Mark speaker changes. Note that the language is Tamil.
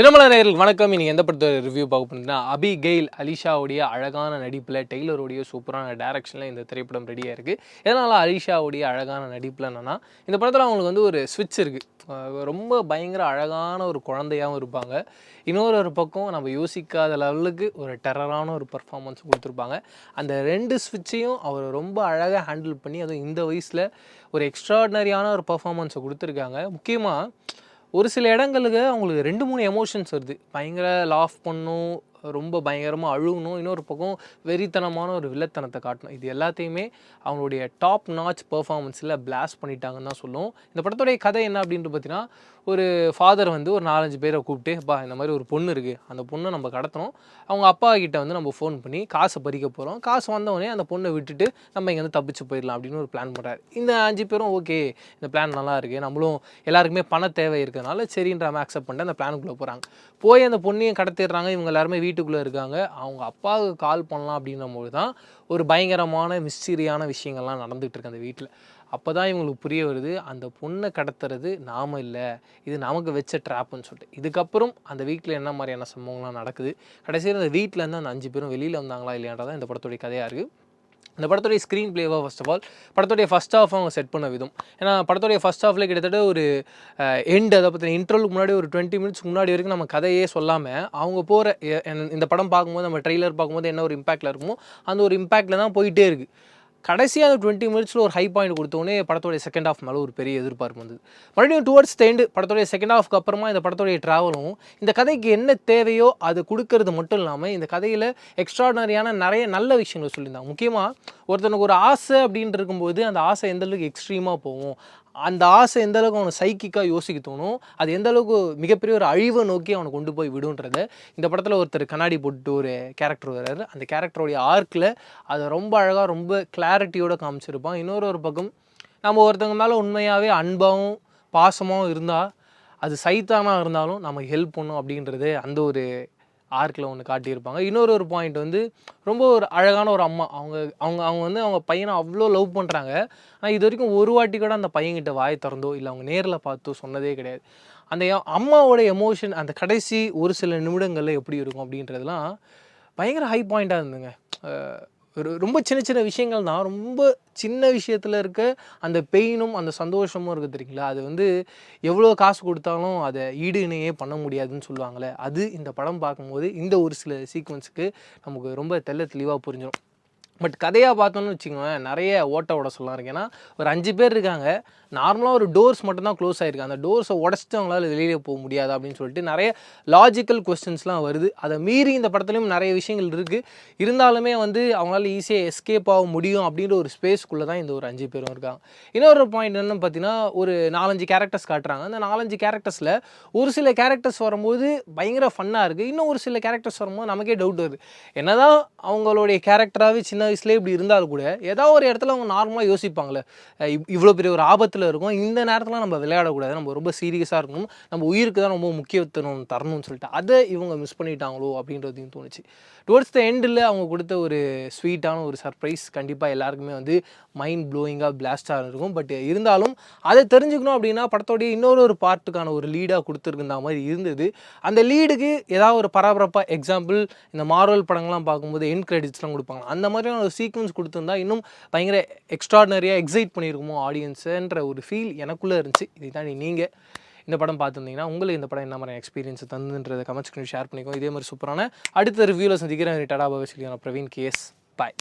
Speaker 1: தினமலர் நேயர்களுக்கு வணக்கம். இன்னைக்கு எந்த படத்தை ரிவ்யூ பார்க்க போனீங்கன்னா அபி கெயில் அலிஷாவுடைய அழகான நடிப்பில் டெய்லருடைய சூப்பரான டேரக்ஷனில் இந்த திரைப்படம் ரெடியாக இருக்குது இதனால் அலிஷாவுடைய அழகான நடிப்பில் என்னென்னா இந்த படத்தில் அவங்களுக்கு வந்து ஒரு ஸ்விட்ச் இருக்குது ரொம்ப பயங்கர அழகான ஒரு குழந்தையாகவும் இருப்பாங்க. இன்னொரு ஒரு பக்கம் நம்ம யோசிக்காத லெவலுக்கு ஒரு டெரரான ஒரு பர்ஃபார்மன்ஸ் கொடுத்துருப்பாங்க. அந்த ரெண்டு ஸ்விட்சையும் அவர் ரொம்ப அழகாக ஹேண்டில் பண்ணி அதுவும் இந்த வயசில் ஒரு எக்ஸ்ட்ராடினரியான ஒரு பர்ஃபார்மன்ஸை கொடுத்துருக்காங்க. முக்கியமாக ஒரு சில இடங்களுக்கு அவங்களுக்கு ரெண்டு மூணு எமோஷன்ஸ் வருது. பயங்கர லாஃப் பண்ணும் ரொம்ப பயங்கரமாக அழுகணும். இன்னொரு பக்கம் வெறித்தனமான ஒரு வில்லத்தனத்தை காட்டணும். இது எல்லாத்தையுமே அவங்களுடைய டாப் நாச் பர்ஃபார்மன்ஸில் பிளாஸ்ட் பண்ணிட்டாங்கன்னு தான் சொல்லுவோம். இந்த படத்துடைய கதை என்ன அப்படின்ட்டு பார்த்தீங்கன்னா ஒரு ஃபாதர் வந்து ஒரு நாலஞ்சு பேரை கூப்பிட்டு பா இந்த மாதிரி ஒரு பொண்ணு இருக்குது அந்த பொண்ணை நம்ம கடத்தணும் அவங்க அப்பா கிட்ட வந்து நம்ம ஃபோன் பண்ணி காசை பறிக்க போகிறோம் காசு வந்தவொடனே அந்த பொண்ணை விட்டுட்டு நம்ம இங்கேருந்து தப்பிச்சு போயிடலாம் அப்படின்னு ஒரு பிளான் பண்ணுறாரு இந்த அஞ்சு பேரும் ஓகே இந்த பிளான் நல்லா இருக்குது நம்மளும் எல்லாருக்குமே பண தேவை இருக்கிறதுனால சரின்ற மாதிரி அக்செப்ட் பண்ணிட்டு அந்த பிளானுக்குள்ளே போகிறாங்க போய் அந்த பொண்ணையும் கடத்திடுறாங்க. இவங்க எல்லாருமே வீட்டுக்குள்ளே இருக்காங்க. அவங்க அப்பாவுக்கு கால் பண்ணலாம் அப்படின்னும் போது தான் ஒரு பயங்கரமான மிஸ்டீரியான விஷயங்கள்லாம் நடந்துகிட்டு இருக்கு அந்த வீட்டில். அப்போ தான் இவங்களுக்கு புரிய வருது அந்த பொண்ணை கடத்துறது நாம இல்லை. இது நமக்கு வச்ச ட்ராப்புன்னு சொல்லிட்டு. இதுக்கப்புறம் அந்த வீட்டில் என்ன மாதிரியான சம்பவங்கள்லாம் நடக்குது? கடைசியில் அந்த வீட்டிலேருந்து அந்த அஞ்சு பேரும் வெளியில் வந்தாங்களா இல்லையான்றதான் இந்த படத்துடைய கதையாக இருக்குது இந்த படத்துடைய ஸ்க்ரீன் பிளேவாக ஃபஸ்ட் ஆஃப் ஆல் படத்துடைய ஃபஸ்ட் ஆஃப் அவங்க செட் பண்ண விதம். ஏன்னா படத்துடைய ஃபஸ்ட் ஆஃப்ல கிட்டத்தட்ட ஒரு எண்ட் அதை பற்றின இன்ட்ரோலுக்கு முன்னாடி ஒரு டுவெண்ட்டி மினிட்ஸ் முன்னாடி வரைக்கும் நம்ம கதையே சொல்லாமல் அவங்க போகிற இந்த படம் பார்க்கும்போது நம்ம ட்ரெய்லர் பார்க்கும்போது என்ன ஒரு இம்பாக்டில் இருக்குமோ அந்த ஒரு இம்பாக்டில் தான் போயிட்டே இருக்குது கடைசியாக அந்த டுவெண்ட்டி மினிட்ஸில் ஒரு ஹை பாயிண்ட் கொடுத்தோடனே படத்தோடைய செகண்ட் ஆஃப் மேலே ஒரு பெரிய எதிர்பார்ப்பு வந்தது. மறுபடியும் டுவர்ட்ஸ் தேண்டு எண்டு படத்தோடைய செகண்ட் ஆஃப்க்கு அப்புறமா இந்த படத்தோடைய ட்ராவலும் இந்த கதைக்கு என்ன தேவையோ அது கொடுக்கறது மட்டும் இல்லாமல் இந்த கதையில் எக்ஸ்ட்ராடனரியான நிறைய நல்ல விஷயங்கள் சொல்லியிருந்தாங்க. முக்கியமாக ஒருத்தனுக்கு ஒரு ஆசை அப்படின்ட்டு இருக்கும்போது அந்த ஆசை எந்த அளவுக்கு எக்ஸ்ட்ரீமாக போகும் அந்த ஆசை எந்த அளவுக்கு அவனை சைக்கிக்காக யோசிக்க தோணும் அது எந்த அளவுக்கு மிகப்பெரிய ஒரு அழிவை நோக்கி அவனை கொண்டு போய் விடுன்றத இந்த படத்தில் ஒருத்தர் கண்ணாடி போட்டு ஒரு கேரக்டர் வர்றாரு. அந்த கேரக்டருடைய ஆர்க்கில் அதை ரொம்ப அழகாக ரொம்ப கிளாரிட்டியோட காமிச்சிருப்பான். இன்னொரு ஒரு பக்கம் நம்ம ஒருத்தவங்க மேலே உண்மையாகவே அன்பாகவும் பாசமாகவும் இருந்தால் அது சைத்தானாக இருந்தாலும் நம்ம ஹெல்ப் பண்ணும் அப்படின்றது அந்த ஒரு ஆர்க்கில் ஒன்று காட்டியிருப்பாங்க. இன்னொரு ஒரு பாயிண்ட் வந்து ரொம்ப ஒரு அழகான ஒரு அம்மா. அவங்க அவங்க அவங்க வந்து அவங்க பையனை அவ்வளோ லவ் பண்ணுறாங்க ஆனால் இது வரைக்கும் ஒரு வாட்டி கூட அந்த பையன்கிட்ட வாய் திறந்தோ இல்லை அவங்க நேரில் பார்த்தோ சொன்னதே கிடையாது. அந்த அம்மாவோட எமோஷன் அந்த கடைசி ஒரு சில நிமிடங்களில் எப்படி இருக்கும் அப்படின்றதுலாம் பயங்கர ஹை பாயிண்ட்டாக இருந்துங்க ஒரு ரொம்ப சின்ன சின்ன விஷயங்கள் தான். ரொம்ப சின்ன விஷயத்தில் இருக்க அந்த பெயினும் அந்த சந்தோஷமும் இருக்குது தெரியுங்களா? அது வந்து எவ்வளோ காசு கொடுத்தாலும் அதை ஈடு இணையே பண்ண முடியாதுன்னு சொல்லுவாங்களே. அது இந்த படம் பார்க்கும்போது இந்த ஒரு சில சீக்வன்ஸுக்கு நமக்கு ரொம்ப தெல்ல தெளிவாக புரிஞ்சிடும் பட் கதையாக பார்த்தோன்னு வச்சுக்கோங்களேன் நிறைய ஓட்ட ஓட சொல்லலாம் இருக்கேன் ஏன்னா ஒரு அஞ்சு பேர் இருக்காங்க. நார்மலாக ஒரு டோர்ஸ் மட்டும்தான் க்ளோஸ் ஆகிருக்கு அந்த டோர்ஸை உடச்சிட்டு அவங்களால வெளியே போக முடியாது அப்படின்னு சொல்லிட்டு நிறைய லாஜிக்கல் கொஸ்டின்ஸ்லாம் வருது. அதை மீறி இந்த படத்துலையும் நிறைய விஷயங்கள் இருக்குது இருந்தாலுமே வந்து அவங்களால ஈஸியாக எஸ்கேப் ஆக முடியும் அப்படின்ற ஒரு ஸ்பேஸ்க்குள்ளே தான் இந்த ஒரு அஞ்சு பேரும் இருக்காங்க. இன்னொரு பாயிண்ட் என்னன்னு பார்த்தீங்கன்னா ஒரு நாலஞ்சு கேரக்டர்ஸ் காட்டுறாங்க. அந்த நாலஞ்சு கேரக்டர்ஸில் ஒரு சில கேரக்டர்ஸ் வரும்போது பயங்கர ஃபன்னாக இருக்குது இன்னும் ஒரு சில கேரக்டர்ஸ் வரும்போது நமக்கே டவுட் வருது. என்னதான் அவங்களுடைய கேரக்டராகவே சின்ன வயசுலேயே இப்படி இருந்தாலும் கூட ஏதாவது ஒரு இடத்துல அவங்க நார்மலாக யோசிப்பாங்களே. இவ்வளோ பெரிய ஒரு ஆபத்தில் இருக்கும். இந்த நேரத்தில் நம்ம விளையாடக்கூடாது. நம்ம ரொம்ப சீரியஸாக இருக்கணும். நம்ம உயிருக்கு தான் ரொம்ப முக்கியத்துவம் தரணும்னு சொல்லிட்டு அதை இவங்க மிஸ் பண்ணிட்டாங்களோ அப்படின்றதையும் தோணுச்சு. டுவர்ட்ஸ் த எண்டில் அவங்க கொடுத்த ஒரு ஸ்வீட்டான ஒரு சர்ப்ரைஸ் கண்டிப்பாக எல்லாருக்குமே வந்து மைண்ட் ப்ளோயிங்காக பிளாஸ்டாக இருக்கும். பட் இருந்தாலும் அதை தெரிஞ்சுக்கணும் அப்படின்னா படத்தோடைய இன்னொரு ஒரு பார்ட்டுக்கான ஒரு லீடாக கொடுத்துருக்குந்த மாதிரி இருந்தது. அந்த லீடுக்கு ஏதாவது ஒரு பரபரப்பாக எக்ஸாம்பிள் இந்த மார்வல் படங்கள்லாம் பார்க்கும்போது என் கிரெடிட்ஸ்லாம் கொடுப்பாங்க. அந்த மாதிரியான ஒரு சீக்வன்ஸ் கொடுத்துருந்தா இன்னும் பயங்கர எக்ஸ்ட்ராடனரியாக எக்ஸைட் பண்ணியிருக்குமோ ஆடியன்ஸுன்ற ஒரு ஃபீல் எனக்குள்ளே இருந்துச்சு. இதை தாண்டி நீங்கள் இந்த படம் பார்த்துருந்தீங்கன்னா உங்களுக்கு இந்த படம் என்ன மாதிரி எக்ஸ்பீரியன்ஸ் தந்துன்றதை கமெண்ட்ஸ் ஷேர் பண்ணிக்கோ. இதே மாதிரி சூப்பரான அடுத்த ரிவ்யூவில் சந்திக்கிறேன். டாடா பவசிலியான பிரவீன் கேஸ் பாய்